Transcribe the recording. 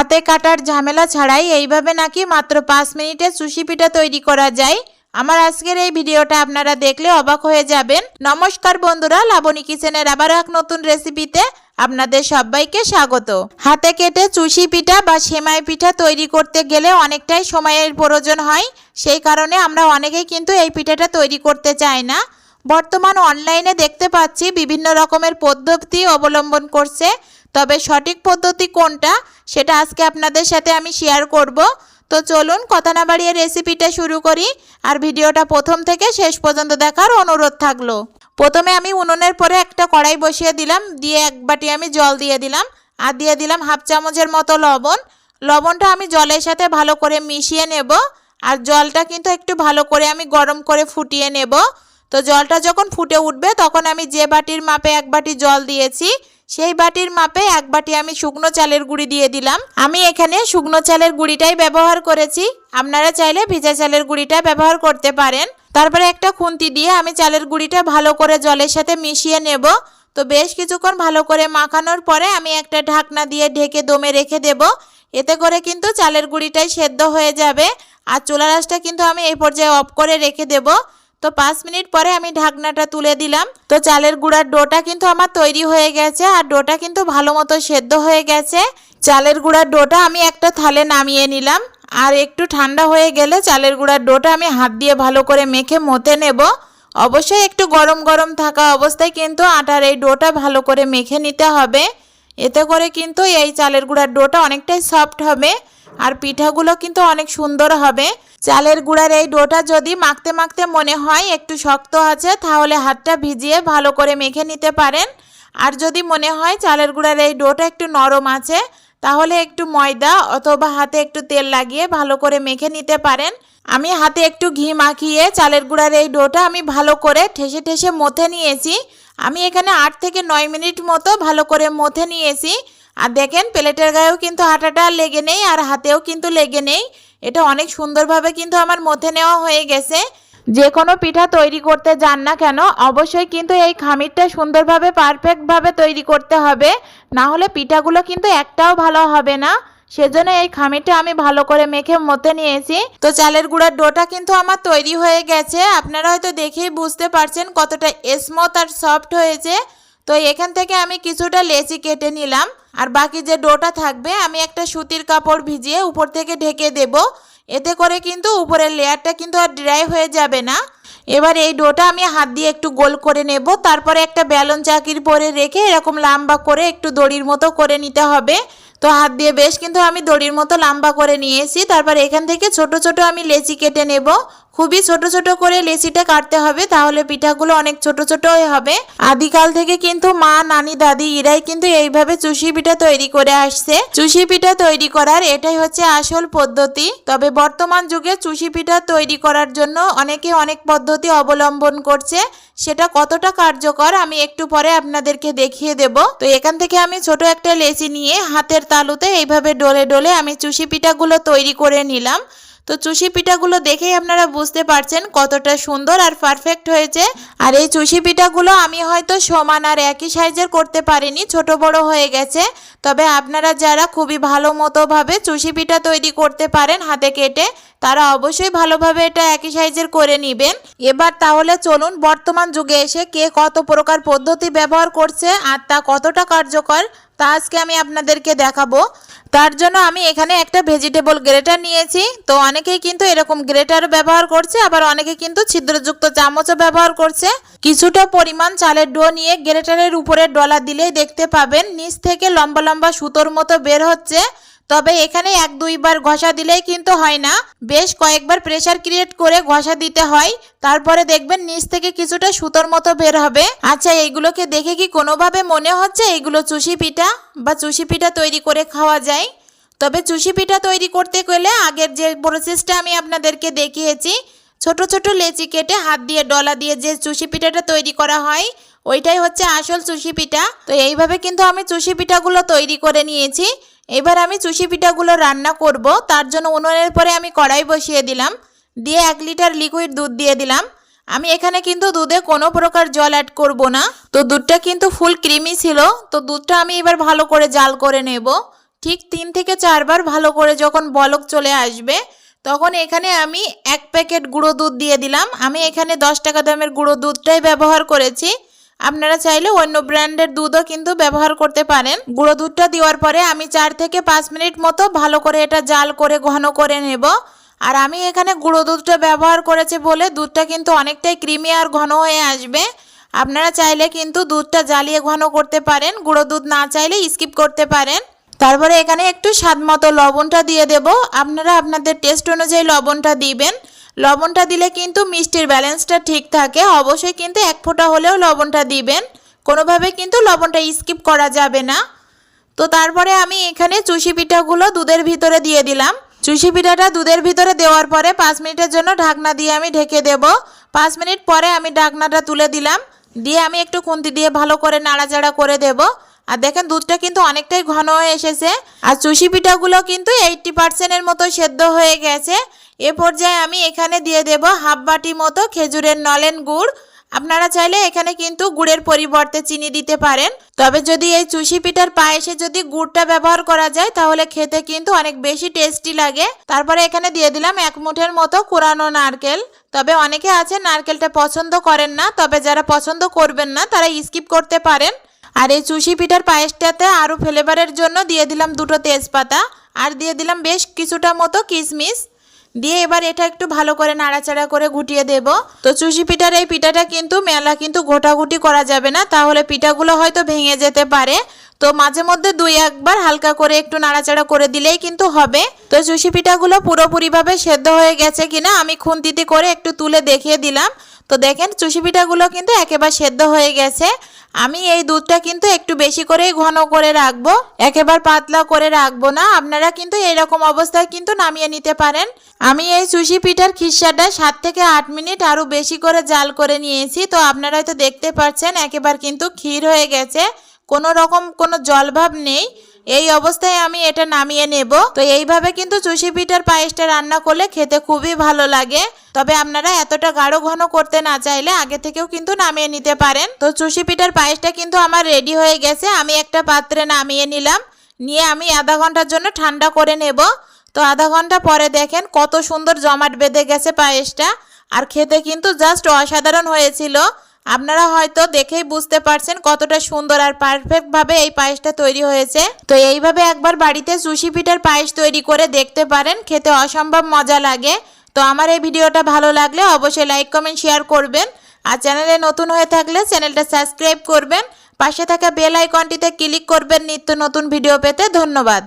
হাতে কাটার ঝামেলা ছাড়াই এইভাবে নাকি মাত্র পাঁচ মিনিটে সুশি পিঠা তৈরি করা যায়। আমার আজকের এই ভিডিওটা আপনারা দেখলে অবাক হয়ে যাবেন। নমস্কার বন্ধুরা, লাবণী কিচেনের আবারও এক নতুন রেসিপিতে আপনাদের সবাইকে স্বাগত। হাতে কেটে চুষি পিঠা বা সেমাই পিঠা তৈরি করতে গেলে অনেকটাই সময়ের প্রয়োজন হয়। সেই কারণে আমরা অনেকেই কিন্তু এই পিঠাটা তৈরি করতে চাই না। বর্তমান অনলাইনে দেখতে পাচ্ছি বিভিন্ন রকমের পদ্ধতি অবলম্বন করছে। তবে সঠিক পদ্ধতি কোনটা সেটা আজকে আপনাদের সাথে আমি শেয়ার করব। তো চলুন কথা না বাড়িয়ে রেসিপিটা শুরু করি আর ভিডিওটা প্রথম থেকে শেষ পর্যন্ত দেখার অনুরোধ থাকল। প্রথমে আমি উনুনের পরে একটা কড়াই বসিয়ে দিলাম, দিয়ে এক বাটি আমি জল দিয়ে দিলাম আর দিয়ে দিলাম হাফ চামচের মতো লবণ। লবণটা আমি জলের সাথে ভালো করে মিশিয়ে নেব আর জলটা কিন্তু একটু ভালো করে আমি গরম করে ফুটিয়ে নেব। তো জলটা যখন ফুটে উঠবে তখন আমি যে বাটির মাপে এক বাটি জল দিয়েছি সেই বাটির মাপে এক বাটি আমি শুকনো চালের গুঁড়ি দিয়ে দিলাম। আমি এখানে শুকনো চালের গুঁড়িটাই ব্যবহার করেছি। আপনারা চাইলে ভিজা চালের গুঁড়িটা ব্যবহার করতে পারেন। তারপরে একটা খুন্তি দিয়ে আমি চালের গুঁড়িটা ভালো করে জলের সাথে মিশিয়ে নেব। তো বেশ কিছুক্ষণ ভালো করে মাখানোর পরে আমি একটা ঢাকনা দিয়ে ঢেকে দমে রেখে দেব। এতে করে কিন্তু চালের গুঁড়িটাই সেদ্ধ হয়ে যাবে। আর চুলা রাসটা কিন্তু আমি এই পর্যায়ে অফ করে রেখে দেব। তো পাঁচ মিনিট পরে আমি ঢাকনাটা তুলে দিলাম। তো চালের গুঁড়ার ডোটা কিন্তু আমার তৈরি হয়ে গেছে আর ডোটা কিন্তু ভালো মতো সেদ্ধ হয়ে গেছে। চালের গুঁড়ার ডোটা আমি একটা থালে নামিয়ে নিলাম। আর একটু ঠান্ডা হয়ে গেলে চালের গুঁড়ার ডোটা আমি হাত দিয়ে ভালো করে মেখে মতে নেব। অবশ্যই একটু গরম গরম থাকা অবস্থায় কিন্তু আটার এই ডোটা ভালো করে মেখে নিতে হবে। এতে করে কিন্তু এই চালের গুঁড়ার ডোটা অনেকটাই সফট হবে। আর পিঠাগুলো কিন্তু অনেক সুন্দর হবে। চালের গুঁড়ার এই ডোটা যদি মাখতে মাখতে মনে হয় একটু শক্ত আছে, তাহলে হাতটা ভিজিয়ে ভালো করে মেখে নিতে পারেন। আর যদি মনে হয় চালের গুঁড়ার এই ডোটা একটু নরম আছে, তাহলে একটু ময়দা অথবা হাতে একটু তেল লাগিয়ে ভালো করে মেখে নিতে পারেন। আমি হাতে একটু ঘি মাখিয়ে চালের গুঁড়ার এই ডোটা আমি ভালো করে ঠেসে ঠেসে মথে নিয়েছি। আমি এখানে আট থেকে নয় মিনিট মতো ভালো করে মথে নিয়েছি। আর দেখেন, প্লেটের গায়েও কিন্তু আটাটা লেগে নেই আর হাতেও কিন্তু লেগে নেই। এটা অনেক সুন্দরভাবে কিন্তু আমার মথে নেওয়া হয়ে গেছে। যে কোনো পিঠা তৈরি করতে যান না কেন, অবশ্যই কিন্তু এই খামিরটা সুন্দরভাবে পারফেক্টভাবে তৈরি করতে হবে। না হলে পিঠাগুলো কিন্তু একটাও ভালো হবে না। সেজন্য এই খামিরটা আমি ভালো করে মেখে মতে নিয়েছি। তো চালের গুঁড়ার ডোটা কিন্তু আমার তৈরি হয়ে গেছে। আপনারা হয়তো দেখেই বুঝতে পারছেন কতটা স্মুথ আর সফট হয়েছে। তো এখান থেকে আমি কিছুটা লেচি কেটে নিলাম। আর বাকি যে ডোটা থাকবে, আমি একটা সুতির কাপড় ভিজিয়ে উপর থেকে ঢেকে দেব। এতে করে কিন্তু উপরের লেয়ারটা কিন্তু আর ড্রাই হয়ে যাবে না। এবার এই ডোটা আমি হাত দিয়ে একটু গোল করে নেব। তারপরে একটা ব্যালন চাকির পরে রেখে এরকম লম্বা করে একটু দড়ির মতো করে নিতে হবে। তো হাত দিয়ে বেশ কিন্তু আমি দড়ির মতো লম্বা করে নিয়েছি। তারপর এখান থেকে ছোট ছোট আমি লেচি কেটে নেব। খুবই ছোট ছোট করে লেচিটা কাটতে হবে, তাহলে পিঠাগুলো অনেক ছোট ছোট হবে। আদিকাল থেকে কিন্তু মা, নানি, দাদি ইরাই কিন্তু এইভাবে চুষি পিঠা তৈরি করে আসছে। চুষি পিঠা তৈরি করার এটাই হচ্ছে আসল পদ্ধতি। তবে বর্তমান যুগে চুষি পিঠা তৈরি করার জন্য অনেকে অনেক পদ্ধতি অবলম্বন করছে। সেটা কতটা কার্যকর আমি একটু পরে আপনাদেরকে দেখিয়ে দেব। তো এখান থেকে আমি ছোট একটা লেচি নিয়ে হাতের তালুতে এইভাবে ডলে ডলে আমি চুষি পিঠাগুলো তৈরি করে নিলাম। তো চুষি পিঠাগুলো দেখেই আপনারা বুঝতে পারছেন কতটা সুন্দর আর পারফেক্ট হয়েছে। আর এই চুষি পিঠাগুলো আমি হয়তো সমান আর একই সাইজের করতে পারিনি, ছোট বড় হয়ে গেছে। তবে আপনারা যারা খুবই ভালো মতোভাবে চুষি পিঠা তৈরি করতে পারেন হাতে কেটে, তারা অবশ্যই ভালোভাবে এটা একই সাইজের করে নেবেন। এবার তাহলে চলুন বর্তমান যুগে এসে কে কত প্রকার পদ্ধতি ব্যবহার করছে আর তা কতটা কার্যকর তা আজকে আমি আপনাদেরকে দেখাবো। তার জন্য আমি এখানে একটা ভেজিটেবল গ্রেটার নিয়েছি। তো অনেকেই কিন্তু এরকম গ্রেটার ব্যবহার করছে, আবার অনেকে কিন্তু ছিদ্রযুক্ত চামচও ব্যবহার করছে। কিছুটা পরিমাণ চালের ডো নিয়ে গ্রেটারের উপরে ডলা দিলেই দেখতে পাবেন, নিচ থেকে লম্বা লম্বা সুতোর মতো বের হচ্ছে। তবে এখানে এক দুইবার ঘষা দিলেই কিন্তু হয় না। বেশ কয়েকবার প্রেসার ক্রিয়েট করে ঘষা দিতে হয়। তারপরে দেখবেন নিচ থেকে কিছুটা সুতোর মতো বের হবে। আচ্ছা এইগুলোকে দেখে কি কোনোভাবে মনে হচ্ছে এইগুলো চুষি পিঠা বা চুষি পিঠা তৈরি করে খাওয়া যায়? তবে চুষি পিঠা তৈরি করতে গেলে আগের যে প্রসেসটা আমি আপনাদেরকে দেখিয়েছি, ছোট ছোট লেচি কেটে হাত দিয়ে ডলা দিয়ে যে চুষি পিঠাটা তৈরি করা হয়, ওইটাই হচ্ছে আসল চুষি পিঠা। তো এইভাবে কিন্তু আমি চুষি পিঠাগুলো তৈরি করে নিয়েছি। এবার আমি চুষি পিঠাগুলো রান্না করব। তার জন্য উনুনের পরে আমি কড়াই বসিয়ে দিলাম। দিয়ে এক লিটার লিকুইড দুধ দিয়ে দিলাম। আমি এখানে কিন্তু দুধে কোনো প্রকার জল অ্যাড করব না। তো দুধটা কিন্তু ফুল ক্রিমি ছিল। তো দুধটা আমি এবার ভালো করে জাল করে নেব। ঠিক তিন থেকে চারবার ভালো করে যখন বলক চলে আসবে, তখন এখানে আমি এক প্যাকেট গুঁড়ো দুধ দিয়ে দিলাম। আমি এখানে দশ টাকা দামের গুঁড়ো দুধটাই ব্যবহার করেছি। আপনারা চাইলে অন্য ব্র্যান্ডের দুধও কিন্তু ব্যবহার করতে পারেন। গুঁড়ো দুধটা দেওয়ার পরে আমি চার থেকে পাঁচ মিনিট মতো ভালো করে এটা জাল করে ঘন করে নেব। আর আমি এখানে গুঁড়ো দুধটা ব্যবহার করেছি বলে দুধটা কিন্তু অনেকটাই ক্রিমি আর ঘন হয়ে আসবে। আপনারা চাইলে কিন্তু দুধটা জ্বালিয়ে ঘন করতে পারেন। গুঁড়ো দুধ না চাইলে স্কিপ করতে পারেন। তারপরে এখানে একটু স্বাদ মতো লবণটা দিয়ে দেব। আপনারা আপনাদের টেস্ট অনুযায়ী লবণটা দিবেন। লবণটা দিলে কিন্তু মিষ্টির ব্যালেন্সটা ঠিক থাকে। অবশ্যই কিন্তু এক ফোঁটা হলেও লবণটা দিবেন। কোনোভাবে কিন্তু লবণটা স্কিপ করা যাবে না। তো তারপরে আমি এখানে চুষি পিঠাগুলো দুধের ভিতরে দিয়ে দিলাম। চুষি পিঠাটা দুধের ভিতরে দেওয়ার পরে পাঁচ মিনিটের জন্য ঢাকনা দিয়ে আমি ঢেকে দেব। পাঁচ মিনিট পরে আমি ঢাকনাটা তুলে দিলাম। দিয়ে আমি একটু খুন্তি দিয়ে ভালো করে নাড়াচাড়া করে দেব। আর দেখেন দুধটা কিন্তু অনেকটাই ঘন হয়ে এসেছে। আর চুষি পিঠাগুলো কিন্তু এইটটি পার্সেন্টের মতো সেদ্ধ হয়ে গেছে। এ পর্যায়ে আমি এখানে দিয়ে দেব হাফ বাটি মতো খেজুরের নলেন গুড়। আপনারা চাইলে এখানে কিন্তু গুড়ের পরিবর্তে চিনি দিতে পারেন। তবে যদি এই চুষি পিঠার পায়েসে যদি গুড়টা ব্যবহার করা যায়, তাহলে খেতে কিন্তু অনেক বেশি টেস্টি লাগে। তারপরে এখানে দিয়ে দিলাম এক মুঠের মতো কোরানো নারকেল। তবে অনেকে আছে নারকেলটা পছন্দ করেন না, তবে যারা পছন্দ করবেন না, তারা স্কিপ করতে পারেন। আর এই চুষি পিঠার পায়েসটাতে আরও ফ্লেভারের জন্য দিয়ে দিলাম দুটো তেজপাতা। আর দিয়ে দিলাম বেশ কিছুটা মতো কিশমিশ। দিয়ে এবার এটা একটু ভালো করে নাড়াচাড়া করে গুটিয়ে দেব। তো চুষি পিঠার এই পিঠাটা কিন্তু মেলা কিন্তু ঘোটাঘুটি করা যাবে না, তাহলে পিঠাগুলো হয়তো ভেঙে যেতে পারে। তো মাঝে মধ্যে দুই একবার হালকা করে একটু নাড়াচাড়া করে দিলেই কিন্তু হবে। তো চুষি পিঠাগুলো পুরোপুরিভাবে সেদ্ধ হয়ে গেছে কিনা আমি খুন্তিতে করে একটু তুলে দেখিয়ে দিলাম। তো দেখেন চুষি পিঠাগুলো কিন্তু একেবারে সেদ্ধ হয়ে গেছে। আমি এই দুধটা কিন্তু একটু বেশি করেই ঘন করে রাখব, একেবারে পাতলা করে রাখব না। আপনারা কিন্তু এরকম অবস্থায় কিন্তু নামিয়ে নিতে পারেন। আমি এই সুশি পিঠার খিসাটা সাত থেকে আট মিনিট আরও বেশি করে জাল করে নিয়েছি। তো আপনারা হয়তো দেখতে পাচ্ছেন একেবারে কিন্তু ক্ষীর হয়ে গেছে, কোনো রকম কোনো জলভাব নেই। এই অবস্থায় আমি এটা নামিয়ে নেব। তো এইভাবে কিন্তু চুষি পিঠার পায়েসটা রান্না করলে খেতে খুবই ভালো লাগে। তবে আপনারা এতটা গাঢ় ঘন করতে না চাইলে আগে থেকেও কিন্তু নামিয়ে নিতে পারেন। তো চুষি পিঠার পায়েসটা কিন্তু আমার রেডি হয়ে গেছে। আমি একটা পাত্রে নামিয়ে নিলাম। নিয়ে আমি আধা ঘণ্টার জন্য ঠান্ডা করে নেব। তো আধা ঘণ্টা পরে দেখেন কত সুন্দর জমাট বেঁধে গেছে পায়েসটা। আর খেতে কিন্তু জাস্ট অসাধারণ হয়েছিল। আপনারা হয়তো দেখেই বুঝতে পারছেন কতটা সুন্দর আর পারফেক্ট ভাবে এই পায়েসটা তৈরি হয়েছে। তো এইভাবে একবার বাড়িতে সুশি পিঠার পায়েস তৈরি করে দেখতে পারেন, খেতে অসম্ভব মজা লাগে। তো আমার এই ভিডিওটা ভালো লাগলে অবশ্যই লাইক, কমেন্ট শেয়ার করবেন। আর চ্যানেলে নতুন হয়ে থাকলে চ্যানেলটা সাবস্ক্রাইব করবেন। পাশে থাকা বেল আইকনটিতে ক্লিক করবেন নিত্য নতুন ভিডিও পেতে। ধন্যবাদ।